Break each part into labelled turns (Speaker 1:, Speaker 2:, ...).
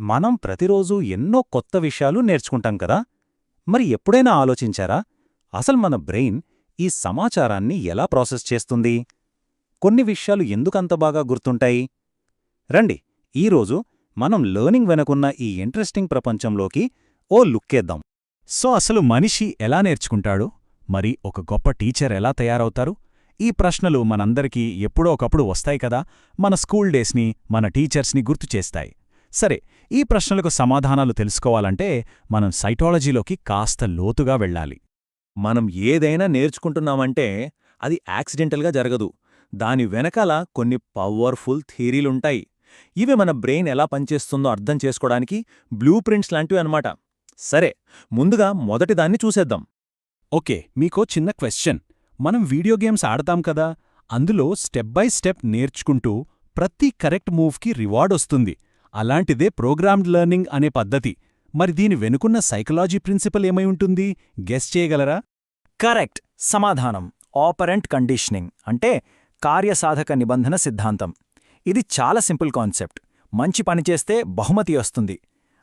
Speaker 1: మనం ప్రతిరోజూ ఎన్నో కొత్త విషయాలు నేర్చుకుంటాం కదా? మరి ఎప్పుడైనా ఆలోచించారా? అసలు మన బ్రెయిన్ ఈ సమాచారాన్ని ఎలా ప్రాసెస్ చేస్తుంది? కొన్ని విషయాలు ఎందుకంత బాగా గుర్తుంటాయి? రండి ఈరోజు మనం లెర్నింగ్ వెనకున్న ఈ ఇంట్రెస్టింగ్ ప్రపంచంలోకి ఓ లుక్కేద్దాం
Speaker 2: సో అసలు మనిషి ఎలా నేర్చుకుంటాడు? మరి ఒక గొప్ప టీచర్ ఎలా తయారవుతారు? ఈ ప్రశ్నలు మనందరికీ ఎప్పుడో ఒకప్పుడు వస్తాయి కదా? మన స్కూల్ డేస్ని మన టీచర్స్ని గుర్తు చేస్తాయి. సరే ఈ ప్రశ్నలకు సమాధానాలు తెలుసుకోవాలంటే మనం సైటాలజీలోకి కాస్త లోతుగా వెళ్ళాలి.
Speaker 1: మనం ఏదైనా నేర్చుకుంటున్నామంటే అది యాక్సిడెంటల్గా జరగదు. దాని వెనకాల కొన్ని పవర్ఫుల్ థీరీలుంటాయి. ఇవి మన బ్రెయిన్ ఎలా పనిచేస్తుందో అర్థం చేసుకోవడానికి బ్లూ ప్రింట్స్ లాంటివి అన్నమాట. సరే ముందుగా మొదటిదాన్ని చూసేద్దాం.
Speaker 2: ఓకే మీకో చిన్న క్వశ్చన్ మనం వీడియో గేమ్స్ ఆడతాం కదా అందులో స్టెప్ బై స్టెప్ నేర్చుకుంటూ ప్రతి కరెక్ట్ మూవ్కి రివార్డ్ వస్తుంది. అలాంటిదే ప్రోగ్రామ్డ్ లెర్నింగ్ అనే పద్ధతి. మరి దీని వెనుకున్న సైకలాజీ ప్రిన్సిపల్ ఏమై ఉంటుంది? గెస్ చేయగలరా?
Speaker 3: కరెక్ట్. సమాధానం. Operant conditioning. అంటే కార్యసాధక నిబంధన సిద్ధాంతం. ఇది చాలా సింపుల్ కాన్సెప్ట్. మంచి పని చేస్తే బహుమతి వస్తుంది.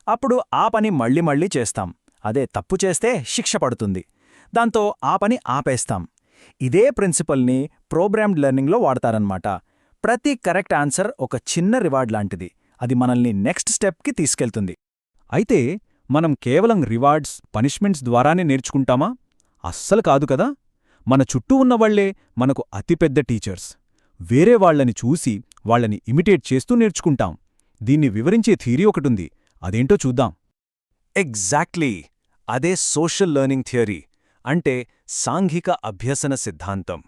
Speaker 3: అప్పుడు ఆ పని మళ్ళీ మళ్ళీ చేస్తాం. అదే తప్పు చేస్తే శిక్ష పడుతుంది. దాంతో ఆ పని ఆపేస్తాం. ఇదే ప్రిన్సిపల్ని ప్రోగ్రామ్డ్ లెర్నింగ్లో వాడతారన్నమాట. ప్రతి కరెక్ట్ ఆన్సర్ ఒక చిన్న రివార్డ్ లాంటిది. అది మనల్ని నెక్స్ట్ స్టెప్కి తీసుకెళ్తుంది.
Speaker 2: అయితే మనం కేవలం రివార్డ్స్ పనిష్మెంట్స్ ద్వారానే నేర్చుకుంటామా? అస్సలు కాదు కదా! మన చుట్టూ ఉన్నవాళ్ళే మనకు అతిపెద్ద టీచర్స్. వేరే వాళ్ళని చూసి వాళ్ళని ఇమిటేట్ చేస్తూ నేర్చుకుంటాం. దీన్ని వివరించే థియరీ ఒకటుంది. అదేంటో చూద్దాం.
Speaker 1: ఎగ్జాక్ట్లీ! అదే సోషల్ లెర్నింగ్ థియరీ అంటే సాంఘిక అభ్యసన సిద్ధాంతం.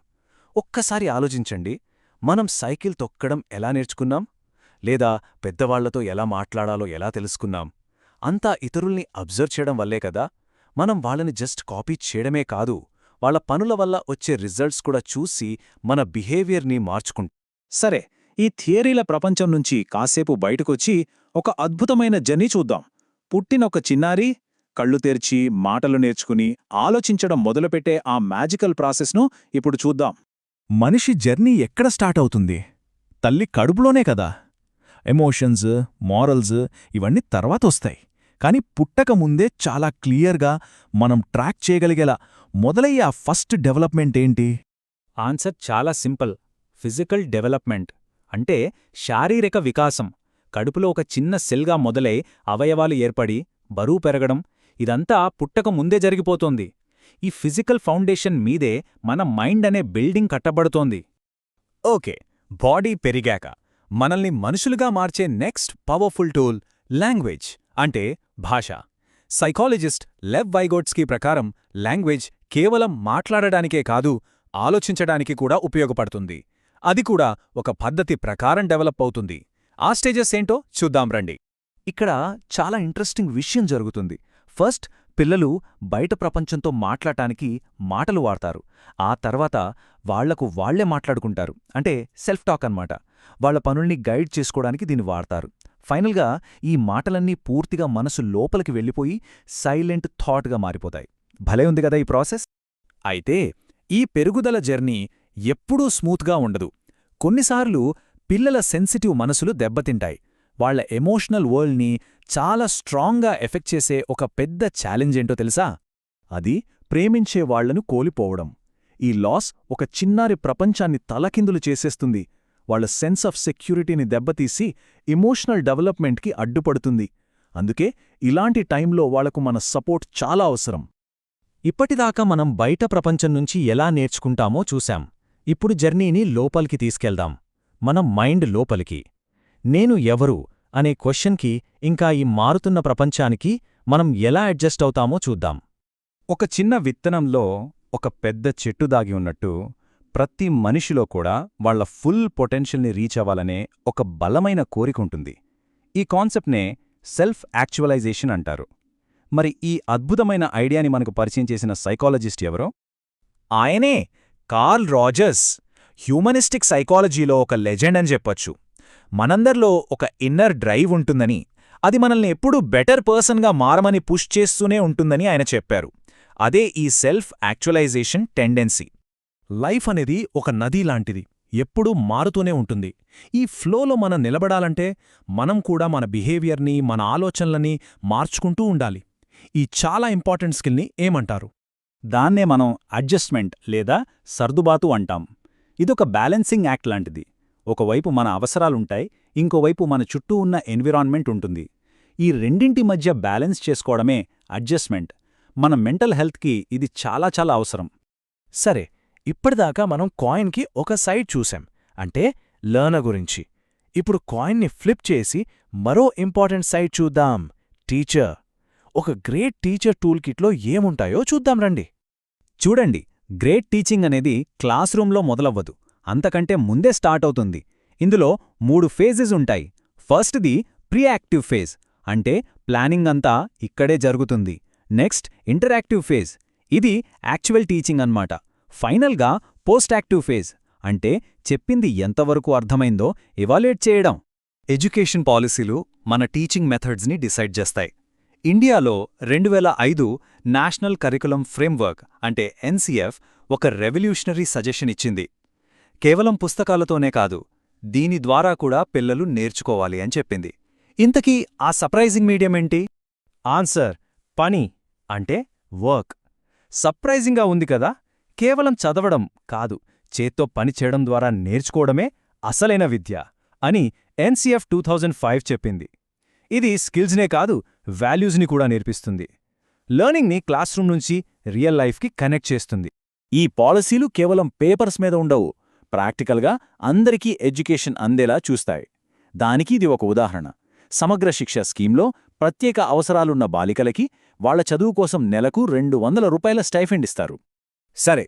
Speaker 1: ఒక్కసారి ఆలోచించండి మనం సైకిల్ తొక్కడం ఎలా నేర్చుకున్నాం? లేదా పెద్దవాళ్ళతో ఎలా మాట్లాడాలో ఎలా తెలుసుకున్నాం. అంతా ఇతరుల్ని అబ్జర్వ్ చేయడం వల్లే కదా. మనం వాళ్ళని జస్ట్ కాపీ చేయడమే కాదు వాళ్ళ పనుల వల్ల వచ్చే రిజల్ట్స్ కూడా చూసి మన బిహేవియర్ని మార్చుకుంటాం.
Speaker 3: సరే ఈ థియరీల ప్రపంచం నుంచి కాసేపు బయటకొచ్చి ఒక అద్భుతమైన జర్నీ చూద్దాం. పుట్టిన ఒక చిన్నారి కళ్ళు తెరిచి మాటలు నేర్చుకుని ఆలోచించడం మొదలుపెట్టే ఆ మ్యాజికల్ ప్రాసెస్ను ఇప్పుడు చూద్దాం.
Speaker 2: మనిషి జర్నీ ఎక్కడ స్టార్ట్ అవుతుంది? తల్లి కడుపులోనే కదా. ఎమోషన్స్ మారల్స్ ఇవన్నీ తర్వాతొస్తాయి కాని పుట్టక ముందే చాలా క్లియర్గా మనం ట్రాక్ చేయగలిగేలా మొదలయ్యే ఆ ఫస్ట్ డెవలప్మెంట్ ఏంటి?
Speaker 3: ఆన్సర్ చాలా సింపుల్. Physical development. అంటే శారీరక వికాసం. కడుపులో ఒక చిన్న సెల్గా మొదలై అవయవాలు ఏర్పడి బరువు పెరగడం ఇదంతా పుట్టక ముందే జరిగిపోతోంది. ఈ ఫిజికల్ ఫౌండేషన్ మీదే మన మైండ్ అనే బిల్డింగ్ కట్టబడుతోంది.
Speaker 1: ఓకే. బాడీ పెరిగాక. మనల్ని మనుషులుగా మార్చే నెక్స్ట్ పవర్ఫుల్ టూల్ లాంగ్వేజ్ అంటే భాష. సైకాలజిస్ట్ లెవ్ వైగోట్స్కీ ప్రకారం లాంగ్వేజ్ కేవలం మాట్లాడడానికే కాదు ఆలోచించడానికి కూడా ఉపయోగపడుతుంది. అది కూడా ఒక పద్ధతి ప్రకారం డెవలప్ అవుతుంది. ఆ స్టేజెస్ ఏంటో చూద్దాం రండి. ఇక్కడ చాలా ఇంట్రెస్టింగ్ విషయం జరుగుతుంది. ఫస్ట్ పిల్లలు బయట ప్రపంచంతో మాట్లాడటానికి మాటలు వాడతారు. ఆ తర్వాత వాళ్ళకు వాళ్ళే మాట్లాడుకుంటారు. అంటే సెల్ఫ్ టాక్ అన్నమాట. వాళ్ళ పనుల్ని గైడ్ చేసుకోవడానికి దీన్ని వాడతారు. ఫైనల్గా ఈ మాటలన్నీ పూర్తిగా మనసు లోపలికి వెళ్ళిపోయి సైలెంట్ థాట్గా మారిపోతాయి. భలే ఉంది కదా ఈ ప్రాసెస్? అయితే ఈ పెరుగుదల జర్నీ ఎప్పుడూ స్మూత్గా ఉండదు. కొన్నిసార్లు పిల్లల సెన్సిటివ్ మనసులు దెబ్బతింటాయి. వాళ్ళ ఎమోషనల్ వరల్డ్ని చాలా స్ట్రాంగ్గా ఎఫెక్ట్ చేసే ఒక పెద్ద ఛాలెంజ్ ఏంటో తెలుసా? అది ప్రేమించే వాళ్ళను కోలిపోవడం. ఈ లాస్ ఒక చిన్నారి ప్రపంచాన్ని తలకిందులు చేసేస్తుంది. వాళ్ళ సెన్స్ ఆఫ్ సెక్యూరిటీని దెబ్బతీసి ఇమోషనల్ డెవలప్మెంట్కి అడ్డుపడుతుంది. అందుకే ఇలాంటి టైంలో వాళ్ళకు మన సపోర్ట్ చాలా అవసరం.
Speaker 3: ఇప్పటిదాకా మనం బయట ప్రపంచం నుంచి ఎలా నేర్చుకుంటామో చూశాం. ఇప్పుడు జర్నీని లోపలికి తీసుకెళ్దాం. మనం మైండ్ లోపలికి. నేను ఎవరు అనే క్వశ్చన్కి ఇంకా ఈ మారుతున్న ప్రపంచానికి మనం ఎలా అడ్జస్ట్ అవుతామో చూద్దాం.
Speaker 2: ఒక చిన్న విత్తనంలో ఒక పెద్ద చెట్టు దాగి ఉన్నట్టు ప్రతి మనిషిలో కూడా వాళ్ళ ఫుల్ పొటెన్షియల్ని రీచ్ అవ్వాలనే ఒక బలమైన కోరిక ఉంటుంది. ఈ కాన్సెప్ట్నే సెల్ఫ్ యాక్చువలైజేషన్ అంటారు. మరి ఈ అద్భుతమైన ఐడియాని మనకు పరిచయం చేసిన సైకాలజిస్ట్ ఎవరో?
Speaker 3: ఆయనే కార్ల్ రాజర్స్ హ్యూమనిస్టిక్ సైకాలజీలో ఒక లెజెండ్ అని చెప్పొచ్చు. మనందర్లో ఒక ఇన్నర్ డ్రైవ్ ఉంటుందని అది మనల్ని ఎప్పుడూ బెటర్ పర్సన్గా మారమని పుష్ చేస్తూనే ఉంటుందని ఆయన చెప్పారు. అదే ఈ సెల్ఫ్ యాక్చువలైజేషన్ టెండెన్సీ.
Speaker 1: లైఫ్ అనేది ఒక నది లాంటిది ఎప్పుడూ మారుతూనే ఉంటుంది. ఈ ఫ్లోలో మనం నిలబడాలంటే మనం కూడా మన బిహేవియర్ని మన ఆలోచనలని మార్చుకుంటూ ఉండాలి. ఈ చాలా ఇంపార్టెంట్ స్కిల్ని ఏమంటారు?
Speaker 2: దాన్నే మనం అడ్జస్ట్మెంట్ లేదా సర్దుబాటు అంటాం. ఇదొక బ్యాలెన్సింగ్ యాక్ట్ లాంటిది. ఒకవైపు మన అవసరాలుంటాయి ఇంకోవైపు మన చుట్టూ ఉన్న ఎన్విరాన్మెంట్ ఉంటుంది. ఈ రెండింటి మధ్య బ్యాలెన్స్ చేసుకోవడమే అడ్జస్ట్మెంట్. మన మెంటల్ హెల్త్కి ఇది చాలా చాలా అవసరం.
Speaker 4: సరే ఇప్పటిదాకా మనం కాయిన్కి ఒక సైడ్ చూసాం అంటే లర్నర్ గురించి. ఇప్పుడు కాయిన్ని ఫ్లిప్ చేసి మరో ఇంపార్టెంట్ సైడ్ చూద్దాం టీచర్. ఒక గ్రేట్ టీచర్ టూల్ కిట్లో ఏముంటాయో చూద్దాం రండి.
Speaker 1: చూడండి గ్రేట్ టీచింగ్ అనేది క్లాస్ రూంలో మొదలవ్వదు అంతకంటే ముందే స్టార్ట్ అవుతుంది. ఇందులో మూడు ఫేజెస్ ఉంటాయి. ఫస్ట్ది ప్రియాక్టివ్ ఫేజ్ అంటే ప్లానింగ్ అంతా ఇక్కడే జరుగుతుంది. Next interactive phase. ఇది యాక్చువల్ టీచింగ్ అన్నమాట. ఫైనల్గా పోస్ట్ యాక్టివ్ ఫేజ్. అంటే చెప్పింది ఎంతవరకు అర్థమైందో ఎవాల్యుయేట్ చేయడం. ఎడ్యుకేషన్ పాలసీలు మన టీచింగ్ మెథడ్స్ని డిసైడ్ చేస్తాయి. ఇండియాలో రెండు వేల ఐదు నేషనల్ కరికులం ఫ్రేమ్వర్క్ అంటే ఎన్సీఎఫ్ ఒక రెవల్యూషనరీ సజెషన్ ఇచ్చింది. కేవలం పుస్తకాలతోనే కాదు దీని ద్వారా కూడా పిల్లలు నేర్చుకోవాలి అని చెప్పింది. ఇంతకీ ఆ సర్ప్రైజింగ్ మీడియం ఏంటి?
Speaker 4: ఆన్సర్ పని. అంటే వర్క్. సర్ప్రైజింగ్గా ఉంది కదా కేవలం చదవడం కాదు చేత్తో పని చేయడం ద్వారా నేర్చుకోవడమే అసలైన విద్య అని ఎన్సీఎఫ్ టూ థౌజండ్ ఫైవ్ చెప్పింది. ఇది స్కిల్స్నే కాదు వాల్యూస్ని కూడా నేర్పిస్తుంది. లెర్నింగ్ని క్లాస్ రూమ్ నుంచి రియల్ లైఫ్కి కనెక్ట్ చేస్తుంది.
Speaker 3: ఈ పాలసీలు కేవలం పేపర్స్ మీద ఉండవు ప్రాక్టికల్గా అందరికీ ఎడ్యుకేషన్ అందేలా చూస్తాయి. దానికి ఇది ఒక ఉదాహరణ. సమగ్ర శిక్ష స్కీంలో ప్రత్యేక అవసరాలున్న బాలికలకి వాళ్ళ చదువు కోసం నెలకు రెండు వందల రూపాయల స్టైఫెండ్ ఇస్తారు.
Speaker 4: సరే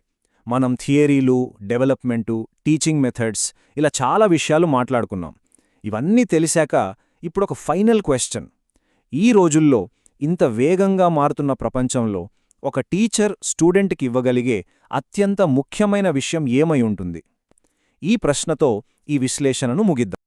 Speaker 4: మనం థియరీలు డెవలప్మెంటు టీచింగ్ మెథడ్స్ ఇలా చాలా విషయాలు మాట్లాడుకున్నాం. ఇవన్నీ తెలిసాక ఇప్పుడొక ఫైనల్ క్వశ్చన్ ఈ రోజుల్లో ఇంత వేగంగా మారుతున్న ప్రపంచంలో ఒక టీచర్ స్టూడెంట్కి ఇవ్వగలిగే అత్యంత ముఖ్యమైన విషయం ఏమై ఉంటుంది? ఈ ప్రశ్నతో ఈ విశ్లేషణను ముగిద్దాం.